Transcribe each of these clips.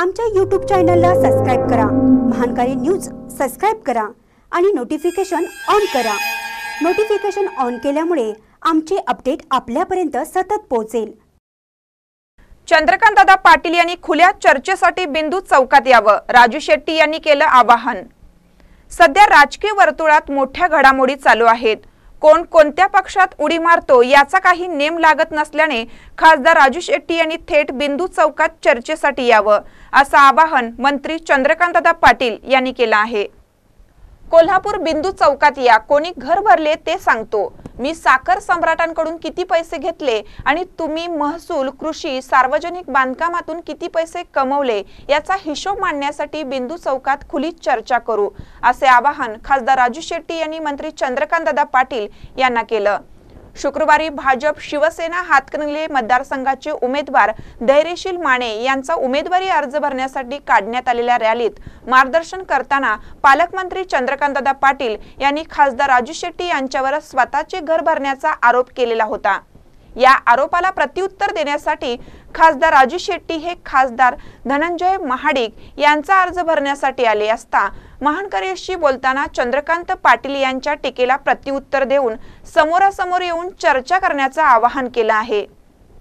आमच्या यूट्यूब चॅनलला सबस्क्राईब करा. महानकारी न्यूज सबस्क्राईब करा आणि नोटिफिकेशन ऑन करा. नोटिफिकेशन ऑन केल्यामुळे आमचे अपडेट आपल्यापर्यंत सतत पोहोचेल. चंद्रकांतदादा पाटील यांनी खुल्या चर्चेसाठी बिंदू चौकात यावं राजू शेट्टी यांनी केलं आवाहन. सध्या राजकीय वर्तुळात मोठ्या घडामोडी चालू आहेत. कोण कोणत्या पक्षात उडी मारतो याचा काही नेम लागत नसल्याने खासदार राजू शेट्टी यांनी थेट बिंदू चौकात चर्चेसाठी यावं असं आवाहन मंत्री चंद्रकांतदा पाटील यांनी केलं आहे. कोल्हापूर बिंदू चौकात या. कोणी घर भरले ते सांगतो. मी साखर सम्राटांकडून किती पैसे घेतले आणि तुम्ही महसूल कृषी सार्वजनिक बांधकामातून किती पैसे कमवले याचा हिशोब मांडण्यासाठी बिंदू चौकात खुली चर्चा करू असे आवाहन खासदार राजू शेट्टी यांनी मंत्री चंद्रकांतदादा पाटील यांना केलं. शुक्रवारी भाजप शिवसेना हातकणंगले मतदारसंघाचे उमेदवार धैर्यशील माने यांचा उमेदवारी अर्ज भरण्यासाठी काढण्यात आलेल्या रॅलीत मार्गदर्शन करताना पालकमंत्री चंद्रकांतदादा पाटील यांनी खासदार राजू शेट्टी यांच्यावर स्वतःचे घर भरण्याचा आरोप केलेला होता. या आरोपाला प्रत्युत्तर देण्यासाठी खासदार राजू शेट्टी हे खासदार धनंजय महाडिक यांचा अर्ज भरण्यासाठी आले असता महानकरेशी बोलताना चंद्रकांत पाटील यांच्या टीकेला प्रत्युत्तर देऊन समोरासमोर येऊन चर्चा करण्याचं आवाहन केलं आहे.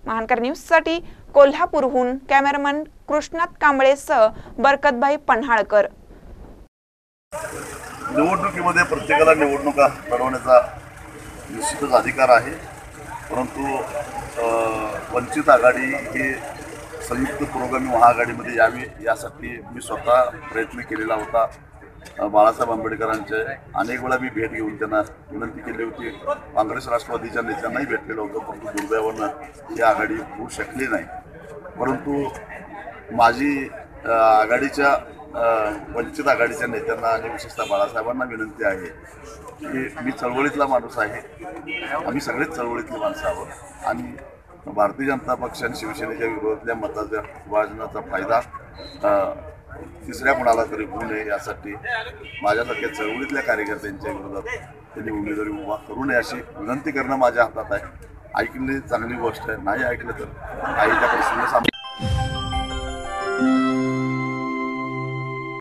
महानकर न्यूजसाठी कोल्हापूरहून कॅमेरामन कृष्णात कांबळेसह बरकतभाई पन्हाळकर. निवडणुकीमध्ये प्रत्येकाला निवडणुका लढवण्याचा निश्चितच अधिकार आहे. परंतु वंचित आघाडी ही संयुक्त पुरोगामी महाआघाडीमध्ये यावी यासाठी मी स्वतः प्रयत्न केलेला होता. बाळासाहेब आंबेडकरांचे अनेक वेळा मी भेट घेऊन त्यांना विनंती केली होती. काँग्रेस राष्ट्रवादीच्या नेत्यांनाही भेटलेलं होतं परंतु दुर्दैवानं ही आघाडी होऊ शकली नाही. परंतु माझी आघाडीच्या वंचित आघाडीच्या नेत्यांना आणि विशेषतः बाळासाहेबांना विनंती आहे की मी चळवळीतला माणूस आहे. आम्ही सगळेच चळवळीतली माणसं आहोत. आणि भारतीय जनता पक्ष आणि शिवसेनेच्या विरोधातल्या मताच्या विभाजनाचा फायदा तिसऱ्या कुणाला तरी होऊ नये यासाठी माझ्यासारख्या चळवळीतल्या कार्यकर्त्यांच्या विरोधात त्यांनी उमेदवारी उभा करू नये अशी विनंती करणं माझ्या हातात आहे. ऐकली चांगली गोष्ट आहे. नाही ऐकलं तर काही त्या